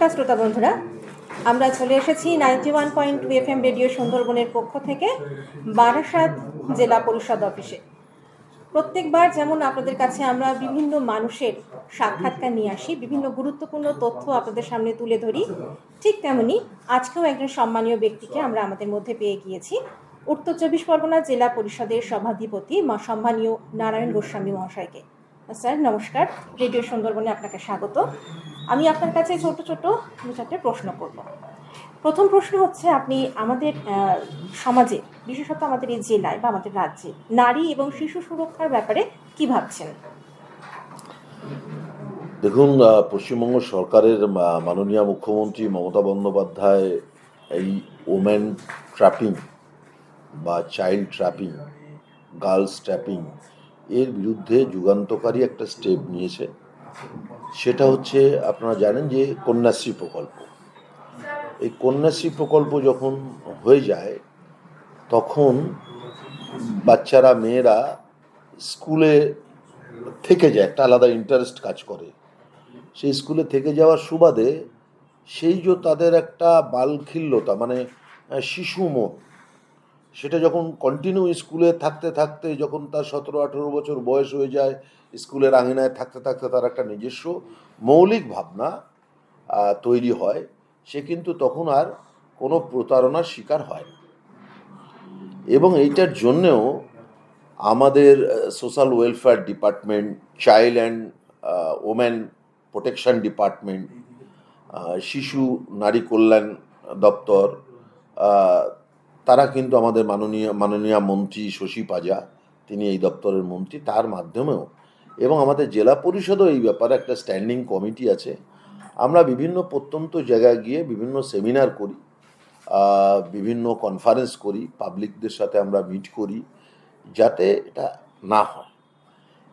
নমস্কার শ্রোতা বন্ধুরা। আমরা চলে এসেছি ninety one point two F M radio সুন্দরবনের পক্ষ থেকে বারাসাত জেলা পরিষদ অফিসে। প্রত্যেকবার যেমন আপনাদের কাছে আমরা বিভিন্ন মানুষের সাক্ষাৎকার নিয়ে আসি, বিভিন্ন গুরুত্বপূর্ণ তথ্য আপনাদের সামনে তুলে ধরি, ঠিক তেমনি আজকেও একজন সম্মানীয় ব্যক্তিকে আমরা আমাদের মধ্যে পেয়ে গিয়েছি। উত্তর চব্বিশ পরগনা জেলা পরিষদের সভাধিপতি সম্মানীয় নারায়ণ গোস্বামী মহাশয়কে। স্যার, নমস্কার। রেডিও সুন্দরবনে আপনাকে স্বাগত। আমি আপনার কাছে ছোট ছোট দু চারটে প্রশ্ন করব। প্রথম প্রশ্ন হচ্ছে, আপনি আমাদের সমাজে, বিশেষত আমাদের এই জেলায় বা আমাদের রাজ্যে, নারী এবং শিশু সুরক্ষার ব্যাপারে কি ভাবছেন? দেখুন পশ্চিমবঙ্গ সরকারের মাননীয় মুখ্যমন্ত্রী মমতা বন্দ্যোপাধ্যায়, এই ওমেন ট্র্যাপিং বা চাইল্ড ট্র্যাপিং গার্লস ট্র্যাপিং এর বিরুদ্ধে যুগান্তকারী একটা স্টেপ নিয়েছে। সেটা হচ্ছে আপনারা জানেন যে কন্যাশ্রী প্রকল্প। এই কন্যাশ্রী প্রকল্প যখন হয়ে যায়, তখন বাচ্চারা, মেয়েরা স্কুলে থেকে যায়, একটা আলাদা ইন্টারেস্ট কাজ করে। সেই স্কুলে থেকে যাওয়ার সুবাদে সেই যে তাদের একটা বালখিল্যতা মানে শিশু মন সেটা যখন কন্টিনিউ স্কুলে থাকতে থাকতে যখন তার সতেরো, আঠেরো বছর বয়স হয়ে যায় স্কুলের আঙিনায় থাকতে থাকতে তার একটা নিজস্ব মৌলিক ভাবনা তৈরি হয়, সে কিন্তু তখন আর কোনো প্রতারণার শিকার হয় না। এবং এইটার জন্যেও আমাদের social welfare department child and women protection department শিশু, নারী কল্যাণ দপ্তর তারা কিন্তু আমাদের মাননীয় মাননীয় মন্ত্রী শশী পাজা, তিনি এই দপ্তরের মন্ত্রী, তার মাধ্যমেও। এবং আমাদের জেলা পরিষদও এই ব্যাপারে একটা স্ট্যান্ডিং কমিটি আছে। আমরা বিভিন্ন প্রত্যন্ত জায়গায় গিয়ে বিভিন্ন সেমিনার করি বিভিন্ন কনফারেন্স করি, পাবলিকদের সাথে আমরা মিট করি, যাতে এটা না হয়।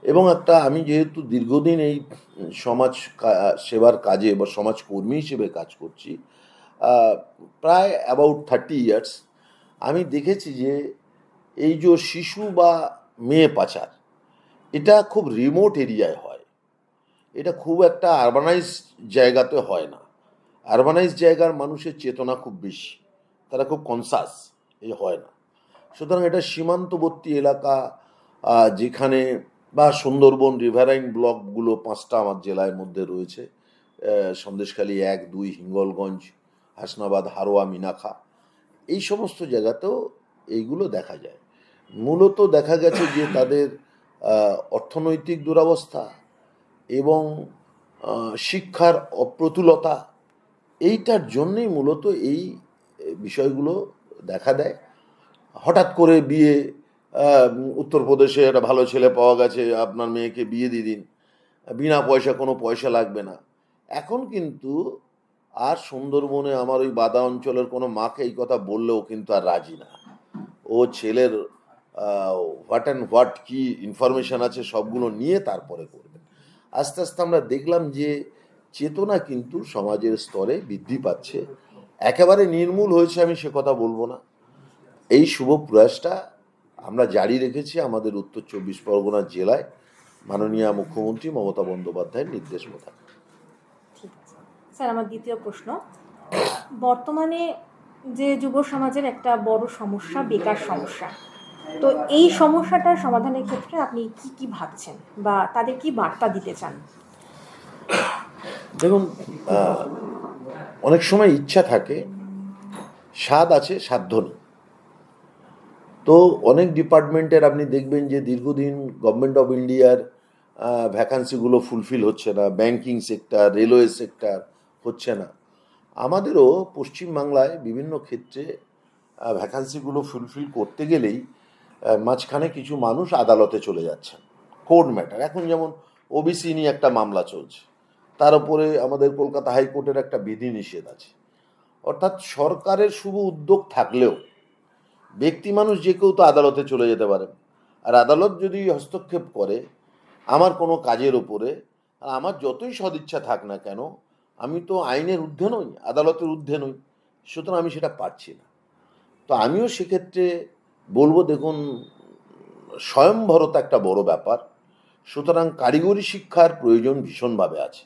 এবং একটা আমি যেহেতু দীর্ঘদিন এই সমাজ সেবার কাজে বা সমাজকর্মী হিসেবে কাজ করছি প্রায় অ্যাবাউট থার্টি ইয়ার্স আমি দেখেছি যে এই যে শিশু বা মেয়ে পাচার, এটা খুব রিমোট এরিয়ায় হয়। এটা খুব একটা আরবানাইজ জায়গাতে হয় না। আরবানাইজ জায়গার মানুষের চেতনা খুব বেশি, তারা খুব কনসাস এই হয় না। সুতরাং এটা সীমান্তবর্তী এলাকা যেখানে বা সুন্দরবন রিভারাইন ব্লকগুলো পাঁচটা আমার জেলার মধ্যে রয়েছে সন্দেশখালী এক, দুই, হিঙ্গলগঞ্জ, হাসনাবাদ, হারোয়া মিনাখা এই সমস্ত জায়গাতেও এইগুলো দেখা যায়। মূলত দেখা গেছে যে তাদের অর্থনৈতিক দুরবস্থা এবং শিক্ষার অপ্রতুলতা এইটার জন্যেই মূলত এই বিষয়গুলো দেখা দেয়। হঠাৎ করে বিয়ে উত্তরপ্রদেশে একটা ভালো ছেলে পাওয়া গেছে, আপনার মেয়েকে বিয়ে দিয়ে দিন, বিনা পয়সা কোনো পয়সা লাগবে না। এখন কিন্তু আর সুন্দরবনে আমার ওই বাদা অঞ্চলের কোনো মাকে এই কথা বললেও কিন্তু আর রাজি না। ও ছেলের হোয়াট অ্যান্ড হোয়াট কি ইনফরমেশন আছে সবগুলো নিয়ে তারপরে করবে। আস্তে আস্তে আমরা দেখলাম যে চেতনা কিন্তু সমাজের স্তরে বৃদ্ধি পাচ্ছে। একেবারে নির্মূল হয়েছে আমি সে কথা বলব না। এই শুভ প্রয়াসটা আমরা জারি রেখেছি আমাদের উত্তর চব্বিশ পরগনা জেলায়। মাননীয় মুখ্যমন্ত্রী মমতা বন্দ্যোপাধ্যায়ের নির্দেশ মোতাবেক। স্যার, আমার দ্বিতীয় প্রশ্ন। বর্তমানে যে যুব সমাজের একটা বড় সমস্যা, বেকার সমস্যা। তো এই সমস্যাটার সমাধানের ক্ষেত্রে আপনি কি কি ভাবছেন বা তাদের কি বার্তা দিতে চান? দেখুন অনেক সময় ইচ্ছা থাকে, স্বাদ আছে, সাধ্য নেই। তো অনেক ডিপার্টমেন্টের আপনি দেখবেন যে দীর্ঘদিন গভর্নমেন্ট অফ ইন্ডিয়ার ভ্যাকান্সিগুলো ফুলফিল হচ্ছে না। ব্যাংকিং সেক্টর রেলওয়ে সেক্টর হচ্ছে না। আমাদেরও পশ্চিমবাংলায় বিভিন্ন ক্ষেত্রে ভ্যাকান্সিগুলো ফুলফিল করতে গেলেই মাঝখানে কিছু মানুষ আদালতে চলে যাচ্ছেন। কোর্ট ম্যাটার এখন যেমন ওবিসি নিয়ে একটা মামলা চলছে, তার উপরে আমাদের কলকাতা হাইকোর্টের একটা বিধি নিষেধ আছে। অর্থাৎ সরকারের শুভ উদ্যোগ থাকলেও, ব্যক্তি মানুষ যে কেউ তো আদালতে চলে যেতে পারেন আর আদালত যদি হস্তক্ষেপ করে, আমার কোনো কাজের ওপরে আর আমার যতই সদিচ্ছা থাক না কেন আমি তো আইনের ঊর্ধ্বে নই, আদালতের ঊর্ধ্বে নই, সুতরাং আমি সেটা পারছি না। তো আমিও সেক্ষেত্রে বলব, দেখুন স্বয়ংভরতা একটা বড় ব্যাপার। সুতরাং কারিগরি শিক্ষার প্রয়োজন ভীষণভাবে আছে।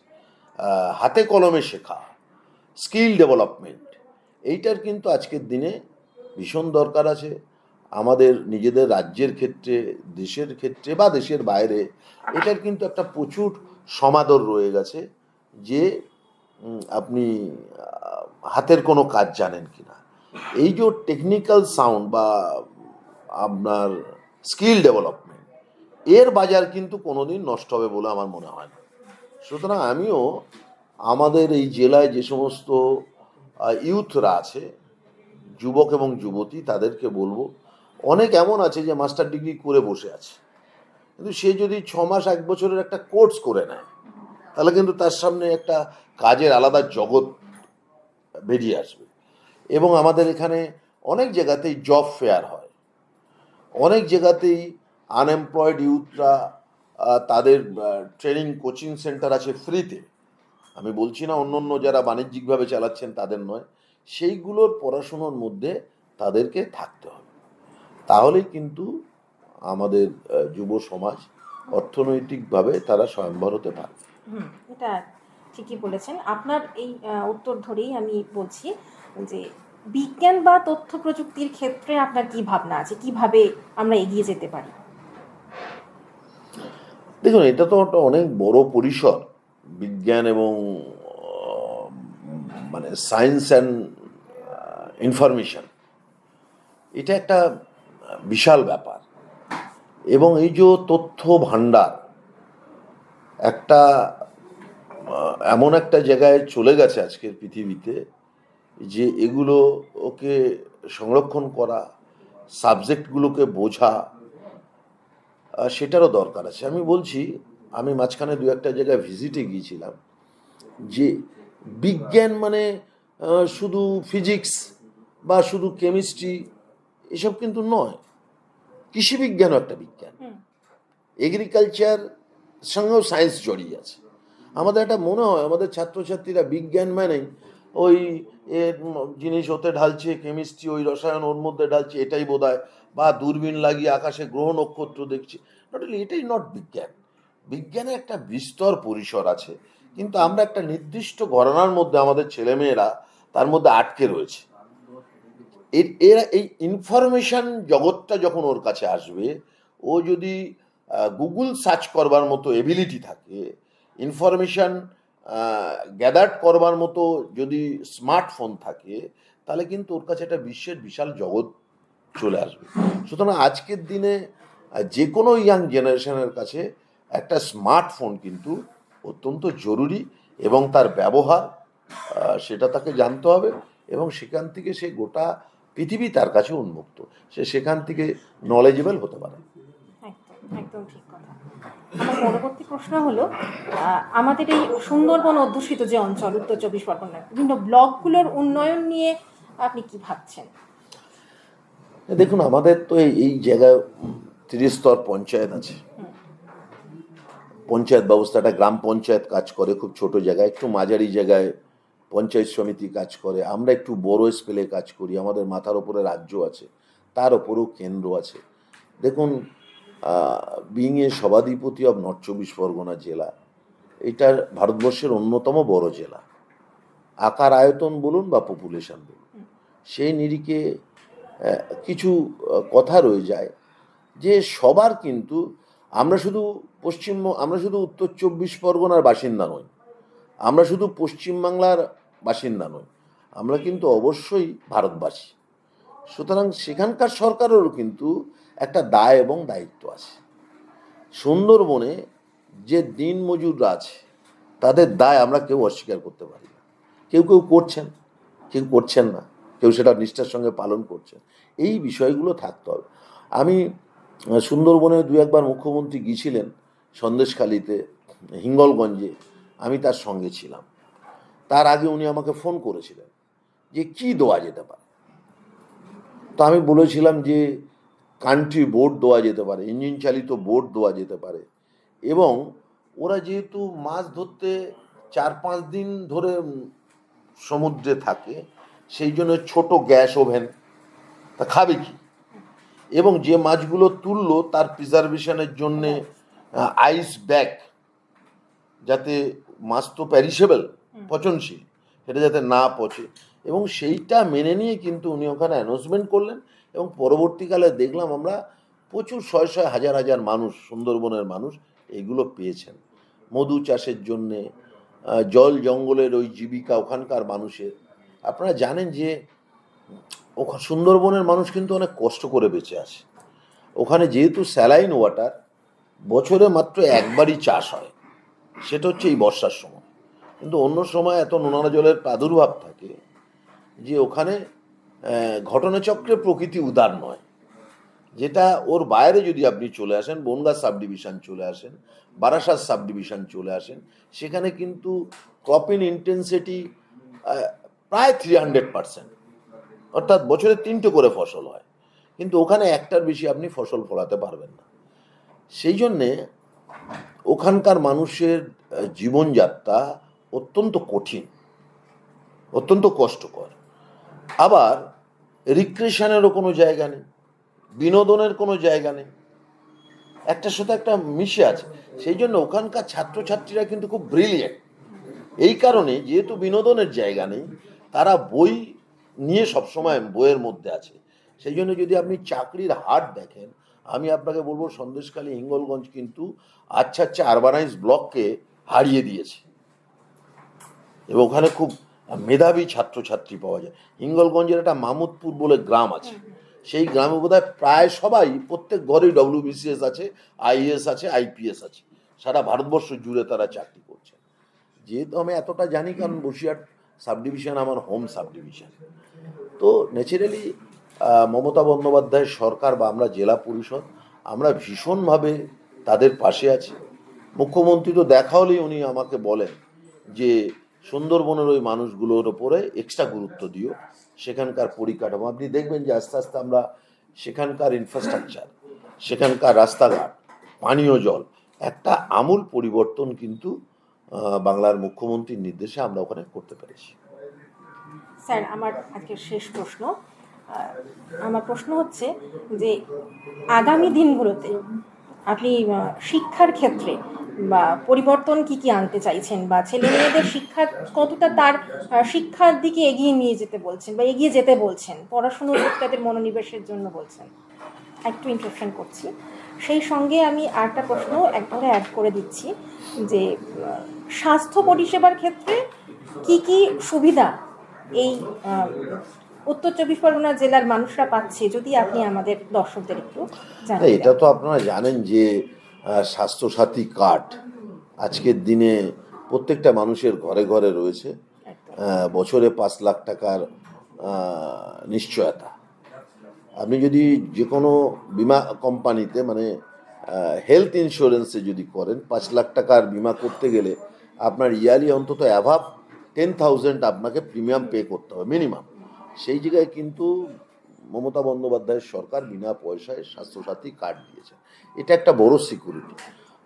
হাতে কলমে শেখা, স্কিল ডেভেলপমেন্ট, এইটার কিন্তু আজকের দিনে ভীষণ দরকার আছে। আমাদের নিজেদের রাজ্যের ক্ষেত্রে, দেশের ক্ষেত্রে বা দেশের বাইরে, এটার কিন্তু একটা প্রচুর সমাদর রয়ে গেছে যে আপনি হাতের কোনো কাজ জানেন কি না এই যে টেকনিক্যাল সাউন্ড বা আপনার স্কিল ডেভেলপমেন্ট এর বাজার কিন্তু কোনোদিন নষ্ট হবে বলে আমার মনে হয় না। সুতরাং আমিও আমাদের এই জেলায় যে সমস্ত ইউথরা আছে, যুবক এবং যুবতী, তাদেরকে বলব, অনেক এমন আছে যে মাস্টার ডিগ্রি করে বসে আছে। কিন্তু সে যদি ছ মাস এক বছরের একটা কোর্স করে নেয় তাহলে কিন্তু তার সামনে একটা কাজের আলাদা জগৎ বেরিয়ে আসবে। এবং আমাদের এখানে অনেক জায়গাতেই জব ফেয়ার হয়। অনেক জায়গাতেই আনএমপ্লয়েড ইউথরা তাদের ট্রেনিং কোচিং সেন্টার আছে ফ্রিতে আমি বলছি না অন্য অন্য যারা বাণিজ্যিকভাবে চালাচ্ছেন তাদের নয়। সেইগুলোর পড়াশুনোর মধ্যে তাদেরকে থাকতে হবে। তাহলেই কিন্তু আমাদের যুব সমাজ অর্থনৈতিকভাবে তারা স্বয়ম্বর হতে পারবে। হুম, এটা ঠিকই বলেছেন। আপনার এই উত্তর ধরেই আমি বলছি যে বিজ্ঞান বা তথ্য প্রযুক্তির ক্ষেত্রে আপনার কি ভাবনা আছে? কীভাবে আমরা এগিয়ে যেতে পারি? দেখুন, এটা তো একটা অনেক বড় পরিসর। বিজ্ঞান এবং মানে সায়েন্স অ্যান্ড ইনফরমেশন। এটা একটা বিশাল ব্যাপার। এবং এই যে তথ্য ভাণ্ডার, একটা এমন একটা জায়গায় চলে গেছে আজকের পৃথিবীতে যে এগুলো ওকে সংরক্ষণ করা সাবজেক্টগুলোকে বোঝা সেটারও দরকার আছে। আমি বলছি আমি মাঝখানে দু একটা জায়গায় ভিজিটে গিয়েছিলাম যে বিজ্ঞান মানে শুধু ফিজিক্স বা শুধু কেমিস্ট্রি এসব কিন্তু নয় কৃষিবিজ্ঞানও একটা বিজ্ঞান। এগ্রিকালচার সঙ্গেও সায়েন্স জড়িয়ে আছে। আমাদের একটা মনে হয়, আমাদের ছাত্রছাত্রীরা বিজ্ঞান মানেই ওই এর জিনিস ওতে ঢালছে কেমিস্ট্রি ওই রসায়ন ওর মধ্যে ঢালছে, এটাই বোধ বা দূরবীন লাগিয়ে আকাশে গ্রহ নক্ষত্র দেখছে। নট এটাই নট বিজ্ঞান বিজ্ঞানের একটা বিস্তর পরিসর আছে। কিন্তু আমরা একটা নির্দিষ্ট ঘরানার মধ্যে আমাদের ছেলেমেয়েরা তার মধ্যে আটকে রয়েছে। এর, এরা এই ইনফরমেশন জগৎটা যখন ওর কাছে আসবে, ও যদি গুগল সার্চ করবার মতো এবিলিটি থাকে ইনফরমেশন গ্যাদার করবার মতো যদি স্মার্টফোন থাকে, তাহলে কিন্তু ওর কাছে একটা বিশ্বের বিশাল জগৎ চলে আসবে। সুতরাং আজকের দিনে যে কোনো ইয়াং জেনারেশনের কাছে একটা স্মার্টফোন কিন্তু অত্যন্ত জরুরি এবং তার ব্যবহার সেটা তাকে জানতে হবে এবং সেখান থেকে সে গোটা পৃথিবী তার কাছে উন্মুক্ত। সে সেখান থেকে নলেজেবল হতে পারে। একদম ঠিক কথা। আমার পরবর্তী প্রশ্ন হলো আমাদের এই সুন্দরবন অধ্যুষিত যে অঞ্চল, উত্তর চব্বিশ পরগনা বিভিন্ন ব্লকগুলোর উন্নয়ন নিয়ে আপনি কি ভাবছেন? দেখুন, আমাদের তো এই এই জায়গায় ত্রিস্তর পঞ্চায়েত আছে। পঞ্চায়েত ব্যবস্থাটা গ্রাম পঞ্চায়েত কাজ করে, খুব ছোট জায়গায়, একটু মাঝারি জায়গায় পঞ্চায়েত সমিতি কাজ করে, আমরা একটু বড় স্কেলে কাজ করি। আমাদের মাথার ওপরে রাজ্য আছে, তার ওপরেও কেন্দ্র আছে। দেখুন বিং এ সভাধিপতি অব নর্থ চব্বিশ পরগনা জেলা এটা ভারতবর্ষের অন্যতম বড় জেলা। আকার আয়তন বলুন বা পপুলেশন বলুন। সেই নিরিখে কিছু কথা রয়ে যায় যে সবার কিন্তু আমরা শুধু পশ্চিম, আমরা শুধু উত্তর চব্বিশ পরগনার বাসিন্দা নই। আমরা শুধু পশ্চিমবাংলার বাসিন্দা নই। আমরা কিন্তু অবশ্যই ভারতবাসী। সুতরাং সেখানকার সরকারেরও কিন্তু একটা দায় এবং দায়িত্ব আছে। সুন্দরবনে যে দিন মজুররা আছে, তাদের দায় আমরা কেউ অস্বীকার করতে পারি না। কেউ কেউ করছেন কেউ করছেন না, কেউ সেটা নিষ্ঠার সঙ্গে পালন করছেন। এই বিষয়গুলো থাকতে হবে। আমি সুন্দরবনে দু একবার মুখ্যমন্ত্রী গিয়েছিলেন সন্দেশখালিতে, হিঙ্গলগঞ্জে, আমি তার সঙ্গে ছিলাম। তার আগে উনি আমাকে ফোন করেছিলেন যে কি দেওয়া যেতে পারে। তো আমি বলেছিলাম যে কান্ট্রি বোর্ড দেওয়া যেতে পারে ইঞ্জিন চালিত বোট দেওয়া যেতে পারে। এবং ওরা যেহেতু মাছ ধরতে চার পাঁচ দিন ধরে সমুদ্রে থাকে সেই জন্য ছোট গ্যাস ওভেন তা খাবে কি? এবং যে মাছগুলো তুললো তার প্রিজার্ভেশনের জন্যে আইস ব্যাগ যাতে মাছ তো প্যারিসেবল পচনশীল সেটা যাতে না পচে। এবং সেইটা মেনে নিয়ে কিন্তু উনি ওখানে অ্যানাউন্সমেন্ট করলেন। এবং পরবর্তীকালে দেখলাম আমরা প্রচুর শয় শয় হাজার হাজার মানুষ, সুন্দরবনের মানুষ এগুলো পেয়েছেন। মধু চাষের জন্যে জল জঙ্গলের ওই জীবিকা ওখানকার মানুষের। আপনারা জানেন যে ওখা, সুন্দরবনের মানুষ কিন্তু অনেক কষ্ট করে বেঁচে আছে। ওখানে যেহেতু স্যালাইন ওয়াটার, বছরে মাত্র একবারই চাষ হয়। সেটা হচ্ছে এই বর্ষার সময়। কিন্তু অন্য সময় এত নোনা জলের প্রাদুর্ভাব থাকে যে ওখানে ঘটনাচক্রে প্রকৃতি উদার নয়। যেটা ওর বাইরে যদি আপনি চলে আসেন, বনগাঁ সাব ডিভিশন চলে আসেন, বারাসাত সাব ডিভিশন চলে আসেন, সেখানে কিন্তু ক্রপ ইন ইন্টেন্সিটি প্রায় থ্রি হান্ড্রেড পার্সেন্ট অর্থাৎ বছরে তিনটে করে ফসল হয়। কিন্তু ওখানে একটার বেশি আপনি ফসল ফলাতে পারবেন না। সেই জন্যে ওখানকার মানুষের জীবনযাত্রা অত্যন্ত কঠিন, অত্যন্ত কষ্টকর। আবার রিক্রেশনেরও কোনো জায়গা নেই, বিনোদনের কোনো জায়গা নেই। একটার সাথে একটা মিশে আছে। সেই জন্য ওখানকার ছাত্রছাত্রীরা কিন্তু খুব ব্রিলিয়েন্ট এই কারণে যেহেতু বিনোদনের জায়গা নেই, তারা বই নিয়ে সবসময় বইয়ের মধ্যে আছে। সেই জন্য যদি আপনি চাকরির হাট দেখেন, আমি আপনাকে বলব সন্দেশখালী হিঙ্গলগঞ্জ কিন্তু আচ্ছা আচ্ছা আরবানাইজ ব্লককে হারিয়ে দিয়েছে। এবং ওখানে খুব মেধাবী ছাত্রছাত্রী পাওয়া যায়। হিঙ্গলগঞ্জের একটা মামুদপুর বলে গ্রাম আছে। সেই গ্রামে বোধহয় প্রায় সবাই প্রত্যেক ঘরেই ডব্লিউবিসিএস আছে আইএস আছে আইপিএস আছে। সারা ভারতবর্ষ জুড়ে তারা চাকরি করছে। যেহেতু আমি এতটা জানি কারণ বসিরহাট সাব ডিভিশন আমার হোম সাব ডিভিশন তো ন্যাচারালি মমতা বন্দ্যোপাধ্যায়ের সরকার বা আমরা জেলা পরিষদ আমরা ভীষণভাবে তাদের পাশে আছি। মুখ্যমন্ত্রী তো দেখা হলেই উনি আমাকে বলেন যে সুন্দরবনের ওই মানুষগুলোর ওপরে এক্সট্রা গুরুত্ব দিও। সেখানকার পরিকাঠামো, আপনি দেখবেন যে আস্তে আস্তে আমরা সেখানকার ইনফ্রাস্ট্রাকচার সেখানকার রাস্তাঘাট, পানীয় জল, একটা আমূল পরিবর্তন কিন্তু বাংলার মুখ্যমন্ত্রীর নির্দেশে আমরা ওখানে করতে পেরেছি। স্যার, আমার আজকের শেষ প্রশ্ন। আমার প্রশ্ন হচ্ছে যে, আগামী দিনগুলোতে আপনি শিক্ষার ক্ষেত্রে পরিবর্তন কি কি আনতে চাইছেন? বা ছেলে মেয়েদের শিক্ষা কতটা তার শিক্ষার দিকে এগিয়ে নিয়ে যেতে বলছেন বা এগিয়ে যেতে বলছেন? পড়াশুনোর প্রতি তাদের মনোনিবেশের জন্য বলছেন। একটু ইন্টারশন করছি। সেই সঙ্গে আমি আরেকটা প্রশ্ন একবারে অ্যাড করে দিচ্ছি যে স্বাস্থ্য পরিষেবার ক্ষেত্রে কি কি সুবিধা এই উত্তর চব্বিশ পরগনা জেলার মানুষরা পাচ্ছে? যদি আপনি আমাদের দর্শকদের একটু এটা তো আপনারা জানেন যে স্বাস্থ্যসাথী কার্ড আজকের দিনে প্রত্যেকটা মানুষের ঘরে ঘরে রয়েছে। বছরে পাঁচ লাখ টাকার নিশ্চয়তা। আপনি যদি যে কোনো বিমা কোম্পানিতে মানে হেলথ ইন্স্যুরেন্সে যদি করেন, পাঁচ লাখ টাকার বিমা করতে গেলে আপনার ইয়ারলি অন্তত অ্যাভাব টেন থাউজেন্ড আপনাকে প্রিমিয়াম পে করতে হবে মিনিমাম সেই জায়গায় কিন্তু মমতা বন্দ্যোপাধ্যায়ের সরকার বিনা পয়সায় স্বাস্থ্যসাথী কার্ড দিয়েছে। এটা একটা বড় সিকিউরিটি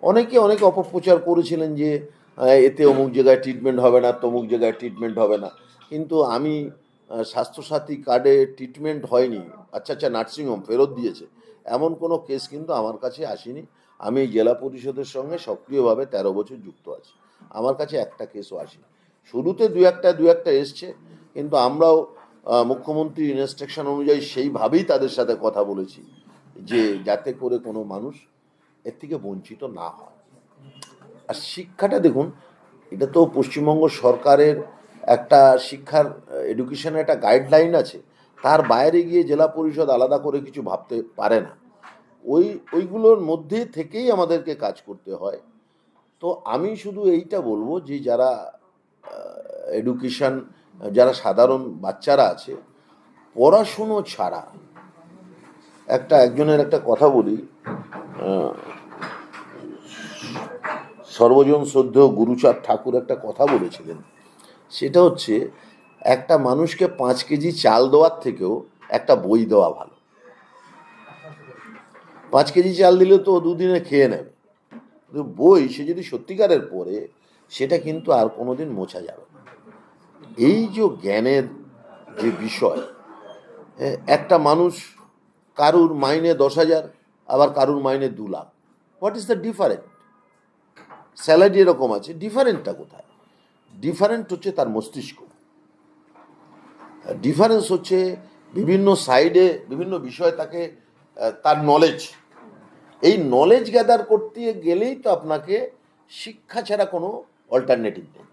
অনেকে অনেক অপপ্রচার করেছিলেন যে এতে অমুক জায়গায় ট্রিটমেন্ট হবে না, তমুক জায়গায় ট্রিটমেন্ট হবে না। কিন্তু আমি স্বাস্থ্যসাথী কার্ডে ট্রিটমেন্ট হয়নি। আচ্ছা আচ্ছা নার্সিংহোম ফেরত দিয়েছে। এমন কোনো কেস কিন্তু আমার কাছে আসেনি। আমি জেলা পরিষদের সঙ্গে সক্রিয়ভাবে তেরো বছর যুক্ত আছি। আমার কাছে একটা কেসও আসেনি। শুরুতে দু একটা দু একটা এসছে, কিন্তু আমরাও মুখ্যমন্ত্রীর ইনস্ট্রাকশন অনুযায়ী সেইভাবেই তাদের সাথে কথা বলেছি। যে যাতে করে কোনো মানুষ এর থেকে বঞ্চিত না হয়। আর শিক্ষাটা দেখুন, এটা তো পশ্চিমবঙ্গ সরকারের একটা শিক্ষার এডুকেশনের একটা গাইডলাইন আছে। তার বাইরে গিয়ে জেলা পরিষদ আলাদা করে কিছু ভাবতে পারে না। ওই, ওইগুলোর মধ্যে থেকেই আমাদেরকে কাজ করতে হয়। তো আমি শুধু এইটা বলব যে যারা এডুকেশন যারা সাধারণ বাচ্চারা আছে, পড়াশুনো ছাড়া একটা একজনের একটা কথা বলি সর্বজন শ্রদ্ধেয় গুরুচাঁদ ঠাকুর একটা কথা বলেছিলেন। সেটা হচ্ছে, একটা মানুষকে পাঁচ কেজি চাল দেওয়ার থেকেও একটা বই দেওয়া ভালো। পাঁচ কেজি চাল দিলে তো দুদিনে খেয়ে নেবে। কিন্তু বই, সে যদি সত্যিকারের পড়ে, সেটা কিন্তু আর কোনোদিন মোছা যাবে না। এই যে জ্ঞানের যে বিষয় একটা মানুষ কারুর মাইনে দশ হাজার, আবার কারুর মাইনে দু lakh. What is the different salary এরকম আছে ডিফারেন্টটা কোথায়? ডিফারেন্ট হচ্ছে তার মস্তিষ্ক। ডিফারেন্স হচ্ছে বিভিন্ন সাইডে বিভিন্ন বিষয় তাকে তার নলেজ এই নলেজ গ্যাদার করতে গেলেই তো আপনাকে শিক্ষা ছাড়া কোনো অল্টারনেটিভ নেই।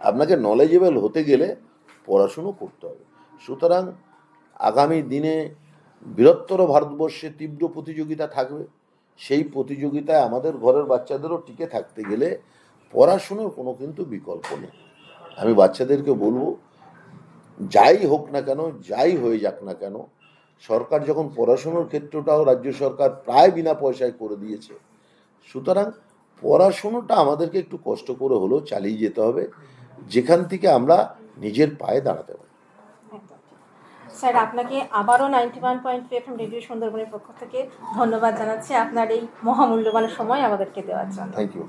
আপনাকে নলেজেবল হতে গেলে পড়াশুনো করতে হবে। সুতরাং আগামী দিনে বৃহত্তর ভারতবর্ষে তীব্র প্রতিযোগিতা থাকবে। সেই প্রতিযোগিতায় আমাদের ঘরের বাচ্চাদেরও টিকে থাকতে গেলে পড়াশুনোর কোনো কিন্তু বিকল্প নেই। আমি বাচ্চাদেরকে বলব, যাই হোক না কেন, যাই হয়ে যাক না কেন, সরকার যখন পড়াশুনোর ক্ষেত্রটাও রাজ্য সরকার প্রায় বিনা পয়সায় করে দিয়েছে, সুতরাং পড়াশুনোটা আমাদেরকে একটু কষ্ট করে হলেও চালিয়ে যেতে হবে। যেখান থেকে আমরা নিজের পায়ে দাঁড়াতে পারি। স্যার, আপনাকে আবারও ninety one point FM radio সুন্দরবনের পক্ষ থেকে ধন্যবাদ জানাচ্ছি আপনার এই মহামূল্যবান সময় আমাদেরকে দেওয়ার জন্য। Thank you